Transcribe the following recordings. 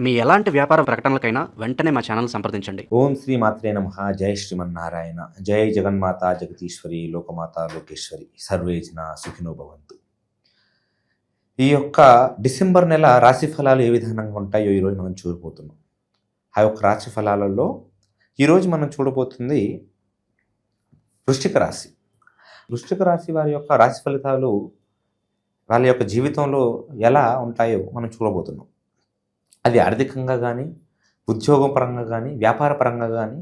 మీ ఎలాంటి వ్యాపార ప్రకటనలకైనా వెంటనే మా ఛానల్ సంప్రదించండి. ఓం శ్రీ మాత్రే నమ. జై శ్రీమన్నారాయణ. జై జగన్మాత జగదీశ్వరి లోకమాత లోకేశ్వరి. సర్వేజన సుఖినో భవంతు. ఈ యొక్క డిసెంబర్ నెల రాశి ఫలాలు ఏ విధంగా ఉంటాయో ఈరోజు మనం చూడబోతున్నాం. ఆ యొక్క రాశి ఫలాలలో ఈరోజు మనం చూడబోతుంది వృష్టిక రాశి. వృష్టిక రాశి వారి యొక్క రాశి ఫలితాలు వాళ్ళ యొక్క జీవితంలో ఎలా ఉంటాయో మనం చూడబోతున్నాం. అది ఆర్థికంగా కానీ ఉద్యోగం పరంగా కానీ వ్యాపార పరంగా కానీ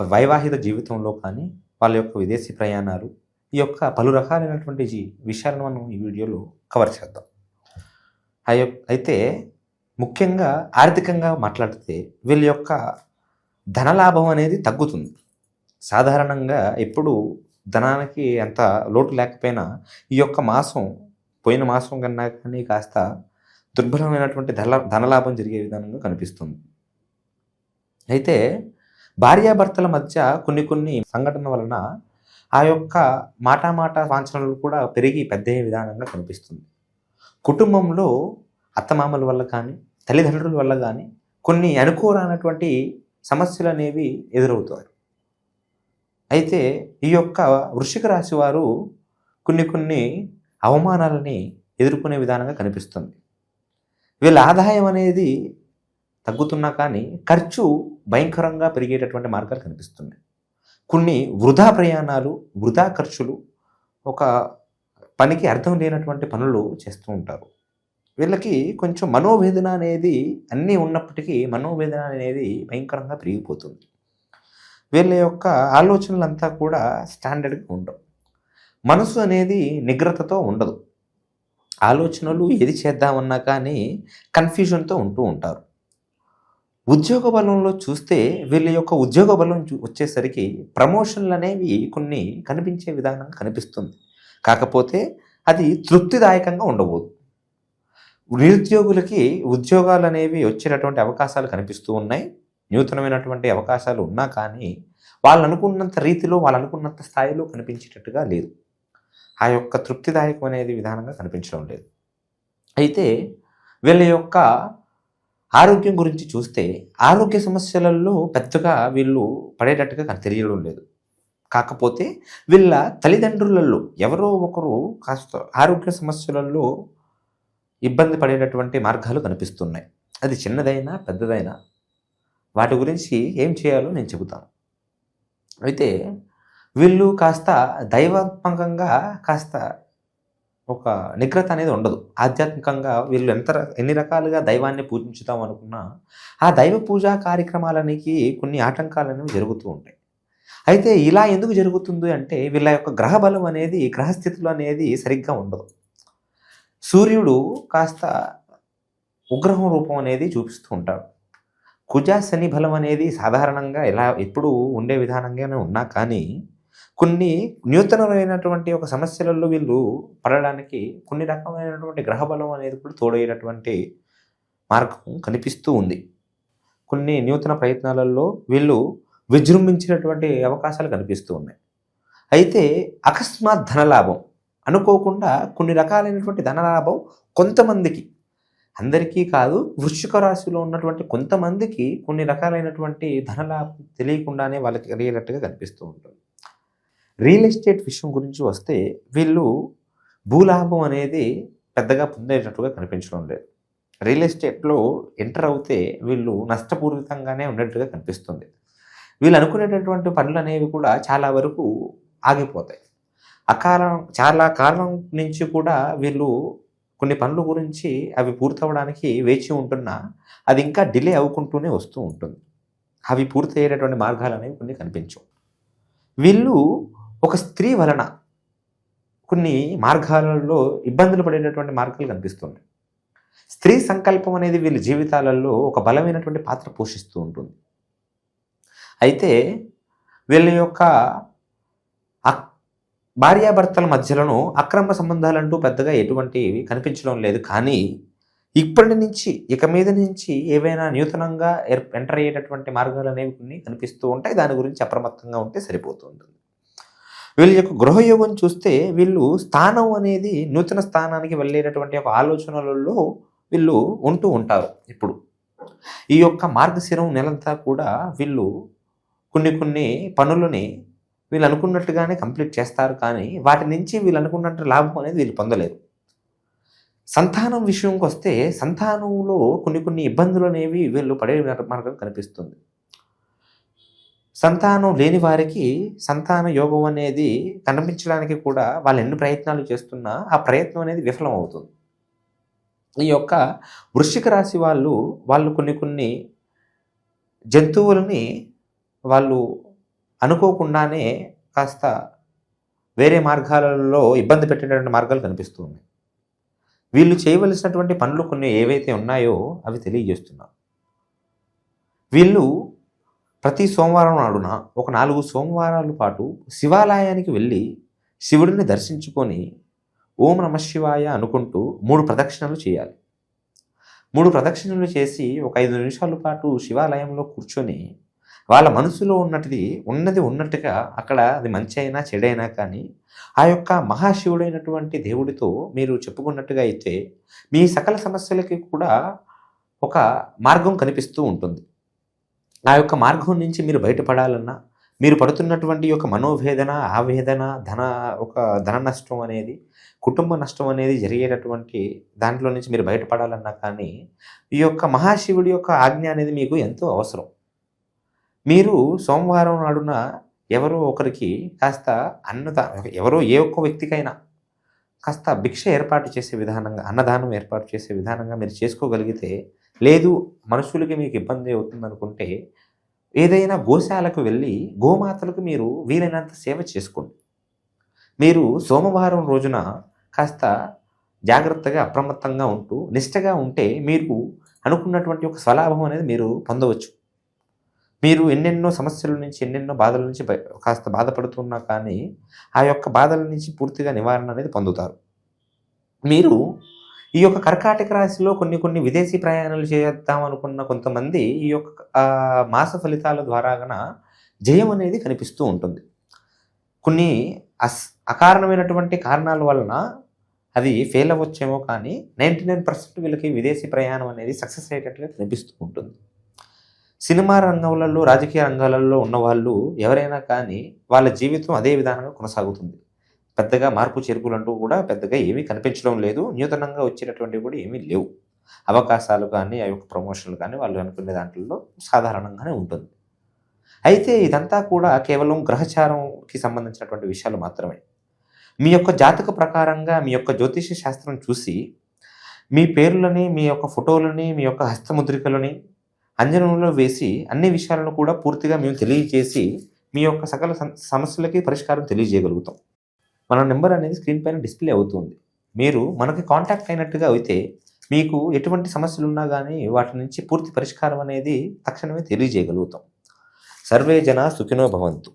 వైవాహిక జీవితంలో కానీ వాళ్ళ యొక్క విదేశీ ప్రయాణాలు ఈ యొక్క పలు రకాలైనటువంటి విషయాలను మనం ఈ వీడియోలో కవర్ చేద్దాం. అయితే ముఖ్యంగా ఆర్థికంగా మాట్లాడితే వీళ్ళ యొక్క ధనలాభం అనేది తగ్గుతుంది. సాధారణంగా ఎప్పుడు ధనానికి ఎంత లోటు లేకపోయినా ఈ యొక్క మాసం పోయిన మాసం కన్నా కానీ కాస్త దుర్భరమైనటువంటి ధన ధనలాభం జరిగే విధానంగా కనిపిస్తుంది. అయితే భార్యాభర్తల మధ్య కొన్ని కొన్ని సంఘటన వలన ఆ యొక్క మాటామాట మాట వాంఛనలు కూడా పెరిగి పెద్ద విధానంగా కనిపిస్తుంది. కుటుంబంలో అత్తమామల వల్ల కానీ తల్లిదండ్రుల వల్ల కానీ కొన్ని అనుకోరానటువంటి సమస్యలు అనేవి ఎదురవుతాయి. అయితే ఈ యొక్క వృషిక రాశి వారు కొన్ని కొన్ని అవమానాలని ఎదుర్కొనే విధానంగా కనిపిస్తుంది. వీళ్ళ ఆదాయం అనేది తగ్గుతున్నా కానీ ఖర్చు భయంకరంగా పెరిగేటటువంటి మార్గాలు కనిపిస్తున్నాయి. కొన్ని వృధా ప్రయాణాలు వృధా ఖర్చులు ఒక పనికి అర్థం లేనటువంటి పనులు చేస్తూ ఉంటారు. వీళ్ళకి కొంచెం మనోవేదన అనేది అన్నీ ఉన్నప్పటికీ మనోవేదన అనేది భయంకరంగా పెరిగిపోతుంది. వీళ్ళ యొక్క ఆలోచనలంతా కూడా స్టాండర్డ్గా ఉండవు. మనసు అనేది నిగ్రతతో ఉండదు. ఆలోచనలు ఏది చేద్దామన్నా కానీ కన్ఫ్యూజన్తో ఉంటూ ఉంటారు. ఉద్యోగ బలంలో చూస్తే వీళ్ళ యొక్క ఉద్యోగ బలం చూ- వచ్చేసరికి ప్రమోషన్లు అనేవి కొన్ని కనిపించే విధానంగా కనిపిస్తుంది. కాకపోతే అది తృప్తిదాయకంగా ఉండబోదు. నిరుద్యోగులకి ఉద్యోగాలు అనేవి వచ్చేటటువంటి అవకాశాలు కనిపిస్తూ ఉన్నాయి. నూతనమైనటువంటి అవకాశాలు ఉన్నా కానీ వాళ్ళు అనుకున్నంత రీతిలో వాళ్ళు అనుకున్నంత స్థాయిలో కనిపించేటట్టుగా లేదు. ఆ యొక్క తృప్తిదాయకం అనేది విధానంగా కనిపించడం లేదు. అయితే వీళ్ళ యొక్క ఆరోగ్యం గురించి చూస్తే ఆరోగ్య సమస్యలలో పెద్దగా వీళ్ళు పడేటట్టుగా తెలియడం లేదు. కాకపోతే వీళ్ళ తల్లిదండ్రులలో ఎవరో ఒకరు కాస్త ఆరోగ్య సమస్యలలో ఇబ్బంది పడేటటువంటి మార్గాలు కనిపిస్తున్నాయి. అది చిన్నదైనా పెద్దదైనా వాటి గురించి ఏం చేయాలో నేను చెబుతాను. అయితే వీళ్ళు కాస్త దైవాత్మకంగా కాస్త ఒక నిగ్రత అనేది ఉండదు. ఆధ్యాత్మికంగా వీళ్ళు ఎంత ఎన్ని రకాలుగా దైవాన్ని పూజించుదాం అనుకున్నా ఆ దైవ పూజా కార్యక్రమాలనికి కొన్ని ఆటంకాలు అనేవి జరుగుతూ ఉంటాయి. అయితే ఇలా ఎందుకు జరుగుతుంది అంటే వీళ్ళ యొక్క గ్రహ బలం అనేది గ్రహస్థితులు అనేది సరిగ్గా ఉండదు. సూర్యుడు కాస్త ఉగ్రహం రూపం అనేది చూపిస్తూ ఉంటాడు. కుజ శని బలం అనేది సాధారణంగా ఎలా ఎప్పుడు ఉండే విధానంగానే ఉన్నా కానీ కొన్ని నూతనమైనటువంటి ఒక సమస్యలలో వీళ్ళు పడడానికి కొన్ని రకమైనటువంటి గ్రహ బలం అనేది కూడా తోడయ్యేటటువంటి మార్గం కనిపిస్తూ ఉంది. కొన్ని నూతన ప్రయత్నాలలో వీళ్ళు విజృంభించినటువంటి అవకాశాలు కనిపిస్తూ ఉన్నాయి. అయితే అకస్మాత్ ధనలాభం అనుకోకుండా కొన్ని రకాలైనటువంటి ధనలాభం కొంతమందికి అందరికీ కాదు వృశ్చిక రాశిలో ఉన్నటువంటి కొంతమందికి కొన్ని రకాలైనటువంటి ధనలాభం తెలియకుండానే వాళ్ళకి కలిగేటట్టుగా కనిపిస్తూ ఉంటుంది. రియల్ ఎస్టేట్ విషయం గురించి వస్తే వీళ్ళు భూలాభం అనేది పెద్దగా పొందేటట్టుగా కనిపించడం లేదు. రియల్ ఎస్టేట్లో ఎంటర్ అవుతే వీళ్ళు నష్టపూరితంగానే ఉన్నట్టుగా కనిపిస్తుంది. వీళ్ళు అనుకునేటటువంటి పనులు అనేవి కూడా చాలా వరకు ఆగిపోతాయి. అకాలం చాలా కాలం నుంచి కూడా వీళ్ళు కొన్ని పనుల గురించి అవి పూర్తవడానికి వేచి ఉంటున్నా అది ఇంకా డిలే అవ్వుకుంటూనే వస్తూ ఉంటుంది. అవి పూర్తయ్యేటటువంటి మార్గాలు అనేవి కొన్ని కనిపించవు. వీళ్ళు ఒక స్త్రీ వలన కొన్ని మార్గాలలో ఇబ్బందులు పడేటటువంటి మార్గాలు కనిపిస్తుంది. స్త్రీ సంకల్పం అనేది వీళ్ళ జీవితాలలో ఒక బలమైనటువంటి పాత్ర పోషిస్తూ ఉంటుంది. అయితే వీళ్ళ యొక్క భార్యాభర్తల మధ్యలోనూ అక్రమ సంబంధాలంటూ పెద్దగా ఎటువంటివి కనిపించడం లేదు. కానీ ఇప్పటి నుంచి ఇక మీద నుంచి ఏవైనా నూతనంగా ఎర్- ఎంటర్ అయ్యేటటువంటి మార్గాలు అనేవి కొన్ని కనిపిస్తూ ఉంటాయి. దాని గురించి అప్రమత్తంగా ఉంటే సరిపోతుంటుంది వీళ్ళ యొక్క గృహయోగం చూస్తే వీళ్ళు స్థానం అనేది నూతన స్థానానికి వెళ్ళేటటువంటి ఒక ఆలోచనలలో వీళ్ళు ఉంటూ ఉంటారు ఇప్పుడు. ఈ యొక్క మార్గశిరం నెలంతా కూడా వీళ్ళు కొన్ని కొన్ని పనులని వీళ్ళు అనుకున్నట్టుగానే కంప్లీట్ చేస్తారు కానీ వాటి నుంచి వీళ్ళు అనుకున్నట్టు లాభం అనేది వీళ్ళు పొందలేరు. సంతానం విషయంకి వస్తే సంతానంలో కొన్ని కొన్ని ఇబ్బందులు అనేవి వీళ్ళు పడే మార్గం కనిపిస్తుంది. సంతానం లేని వారికి సంతాన యోగం అనేది కనిపించడానికి కూడా వాళ్ళు ఎన్ని ప్రయత్నాలు చేస్తున్నా ఆ ప్రయత్నం అనేది విఫలం అవుతుంది ఈ యొక్క వృశ్చిక రాశి వాళ్ళు వాళ్ళు కొన్ని కొన్ని జంతువులని వాళ్ళు అనుకోకుండానే కాస్త వేరే మార్గాలలో ఇబ్బంది పెట్టేటటువంటి మార్గాలు కనిపిస్తూ ఉన్నాయి. వీళ్ళు చేయవలసినటువంటి పనులు కొన్ని ఏవైతే ఉన్నాయో అవి తెలియజేస్తున్నారు వీళ్ళు ప్రతి సోమవారం నాడున ఒక నాలుగు సోమవారాల పాటు శివాలయానికి వెళ్ళి శివుడిని దర్శించుకొని ఓం నమ శివాయ అనుకుంటూ మూడు ప్రదక్షిణలు చేయాలి. మూడు ప్రదక్షిణలు చేసి ఒక ఐదు నిమిషాల పాటు శివాలయంలో కూర్చొని వాళ్ళ మనసులో ఉన్నటిది ఉన్నది ఉన్నట్టుగా అక్కడ అది మంచి అయినా చెడైనా కానీ ఆ యొక్క మహాశివుడైనటువంటి దేవుడితో మీరు చెప్పుకున్నట్టుగా అయితే మీ సకల సమస్యలకి కూడా ఒక మార్గం కనిపిస్తూ ఉంటుంది. ఆ యొక్క మార్గం నుంచి మీరు బయటపడాలన్నా మీరు పడుతున్నటువంటి యొక్క మనోవేదన ఆవేదన ధన ఒక ధన నష్టం అనేది కుటుంబ నష్టం అనేది జరిగేటటువంటి దాంట్లో నుంచి మీరు బయటపడాలన్నా కానీ ఈ యొక్క మహాశివుడి యొక్క ఆజ్ఞ అనేది మీకు ఎంతో అవసరం. మీరు సోమవారం నాడున ఎవరో ఒకరికి కాస్త అన్నద ఎవరో ఏ ఒక్క వ్యక్తికైనా కాస్త భిక్ష ఏర్పాటు చేసే విధానంగా అన్నదానం ఏర్పాటు చేసే విధానంగా మీరు చేసుకోగలిగితే లేదు మనుషులకి మీకు ఇబ్బంది అవుతుంది అనుకుంటే ఏదైనా గోశాలకు వెళ్ళి గోమాతలకు మీరు వీలైనంత సేవ చేసుకోండి. మీరు సోమవారం రోజున కాస్త జాగ్రత్తగా అప్రమత్తంగా ఉంటూ నిష్టగా ఉంటే మీరు అనుకున్నటువంటి ఒక స్వలాభం అనేది మీరు పొందవచ్చు. మీరు ఎన్నెన్నో సమస్యల నుంచి ఎన్నెన్నో బాధల నుంచి బయ- కాస్త బాధపడుతున్నా కానీ ఆ యొక్క బాధల నుంచి పూర్తిగా నివారణ అనేది పొందుతారు. మీరు ఈ యొక్క కర్కాటక రాశిలో కొన్ని కొన్ని విదేశీ ప్రయాణాలు చేద్దాం అనుకున్న కొంతమంది ఈ యొక్క మాస ఫలితాల ద్వారాగన జయం అనేది కనిపిస్తూ ఉంటుంది. కొన్ని అస్ అకారణమైనటువంటి కారణాల వలన అది ఫెయిల్ అవ్వచ్చేమో కానీ నైంటీ నైన్ పర్సెంట్ వీళ్ళకి విదేశీ ప్రయాణం అనేది సక్సెస్ అయ్యేటట్లుగా కనిపిస్తూ ఉంటుంది. సినిమా రంగంలో రాజకీయ రంగాలలో ఉన్నవాళ్ళు ఎవరైనా కానీ వాళ్ళ జీవితం అదే విధానంగా కొనసాగుతుంది. పెద్దగా మార్పు చేర్పులంటూ కూడా పెద్దగా ఏమీ కనిపించడం లేదు. నూతనంగా వచ్చేటటువంటి కూడా ఏమీ లేవు. అవకాశాలు కానీ ఆ యొక్క ప్రమోషన్లు కానీ వాళ్ళు అనుకునే దాంట్లో సాధారణంగానే ఉంటుంది. అయితే ఇదంతా కూడా కేవలం గ్రహచారంకి సంబంధించినటువంటి విషయాలు మాత్రమే. మీ యొక్క జాతక ప్రకారంగా మీ యొక్క జ్యోతిష శాస్త్రం చూసి మీ పేర్లని మీ యొక్క ఫోటోలని మీ యొక్క హస్తముద్రికలని అంజనంలో వేసి అన్ని విషయాలను కూడా పూర్తిగా మేము తెలియజేసి మీ యొక్క సకల సమస్యలకి పరిష్కారం తెలియజేయగలుగుతాం. మన నెంబర్ అనేది స్క్రీన్ పైన డిస్ప్లే అవుతుంది. మీరు మనకి కాంటాక్ట్ అయినట్టుగా అయితే మీకు ఎటువంటి సమస్యలు ఉన్నా కానీ వాటి నుంచి పూర్తి పరిష్కారం అనేది తక్షణమే తెలియజేయగలుగుతాం. సర్వే జన సుఖినో భవంతు.